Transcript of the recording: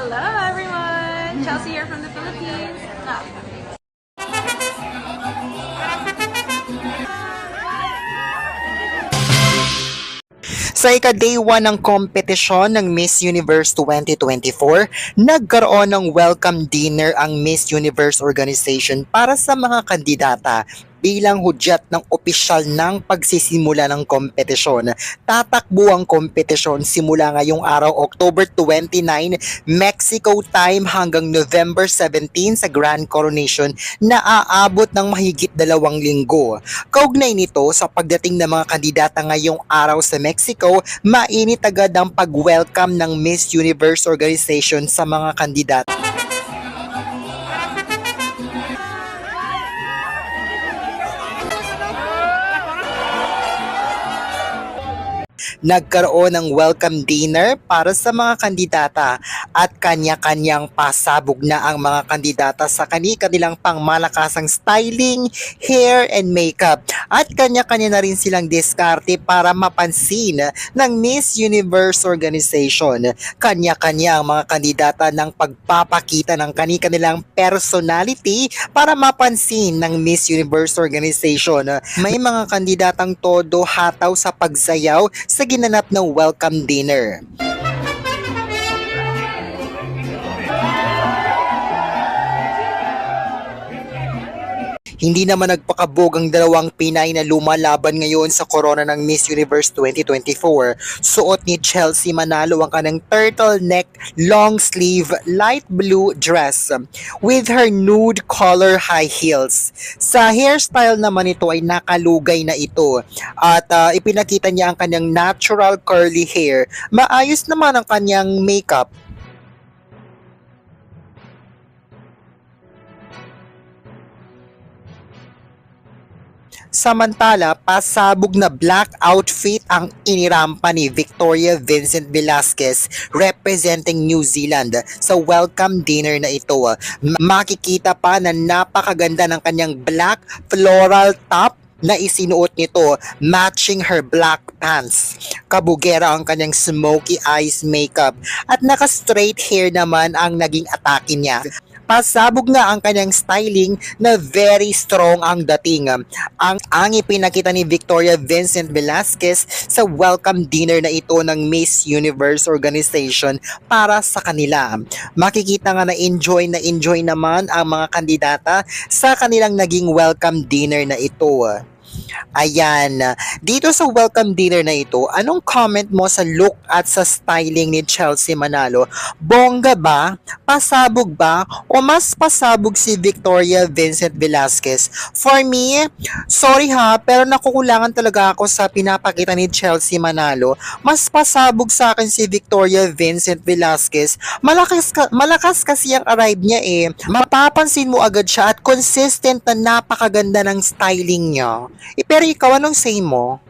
Hello everyone! Chelsea here from the Philippines. Ah. Sa ika-day 1 ng kompetisyon ng Miss Universe 2024, nagkaroon ng welcome dinner ang Miss Universe organization para sa mga kandidata bilang hudyat ng opisyal ng pagsisimula ng kompetisyon. Tatakbo ang kompetisyon simula ngayong araw October 29, Mexico time hanggang November 17 sa Grand Coronation na aabot ng mahigit dalawang linggo. Kaugnay nito sa pagdating ng mga kandidata ngayong araw sa Mexico, mainit agad ang pag-welcome ng Miss Universe organization sa mga kandidata. Nagkaroon ng welcome dinner para sa mga kandidata at kanya-kanyang pasabog na ang mga kandidata sa kani-kanilang pangmalakasang styling, hair, and makeup. At kanya-kanya na rin silang diskarte para mapansin ng Miss Universe organization. Kanya-kanya ang mga kandidata ng pagpapakita ng kani-kanilang personality para mapansin ng Miss Universe organization. May mga kandidatang todo hataw sa pagsayaw sa ginanap na welcome dinner. Hindi naman nagpakabog ang dalawang Pinay na lumalaban ngayon sa corona ng Miss Universe 2024. Suot ni Chelsea Manalo ang kanang turtleneck long sleeve light blue dress with her nude color high heels. Sa hairstyle naman ito ay nakalugay na ito at ah, ipinakita niya ang kanyang natural curly hair. Maayos naman ang kanyang makeup Samantala, pasabog na black outfit ang inirampa ni Victoria Vincent Velasquez representing New Zealand sa welcome dinner na ito. Makikita pa na napakaganda ng kanyang black floral top na isinuot nito matching her black pants. Kabugera ang kanyang smoky eyes makeup at naka-straight hair naman ang naging atake niya. Pasabog nga ang kanyang styling na very strong ang dating. Ang ang ipinakita ni Victoria Vincent Velasquez sa welcome dinner na ito ng Miss Universe organization para sa kanila. Makikita nga na enjoy na enjoy naman ang mga kandidata sa kanilang naging welcome dinner na ito. Ayan. Dito sa welcome dinner na ito, anong comment mo sa look at sa styling ni Chelsea Manalo? Bongga ba? Pasabog ba? O mas pasabog si Victoria Vincent Velasquez? For me, sorry ha, pero nakukulangan talaga ako sa pinapakita ni Chelsea Manalo. Mas pasabog sa akin si Victoria Vincent Velasquez. Malakas, ka, malakas kasi ang arrive niya eh. Mapapansin mo agad siya at consistent na napakaganda ng styling niya. Pero ikaw, anong say mo?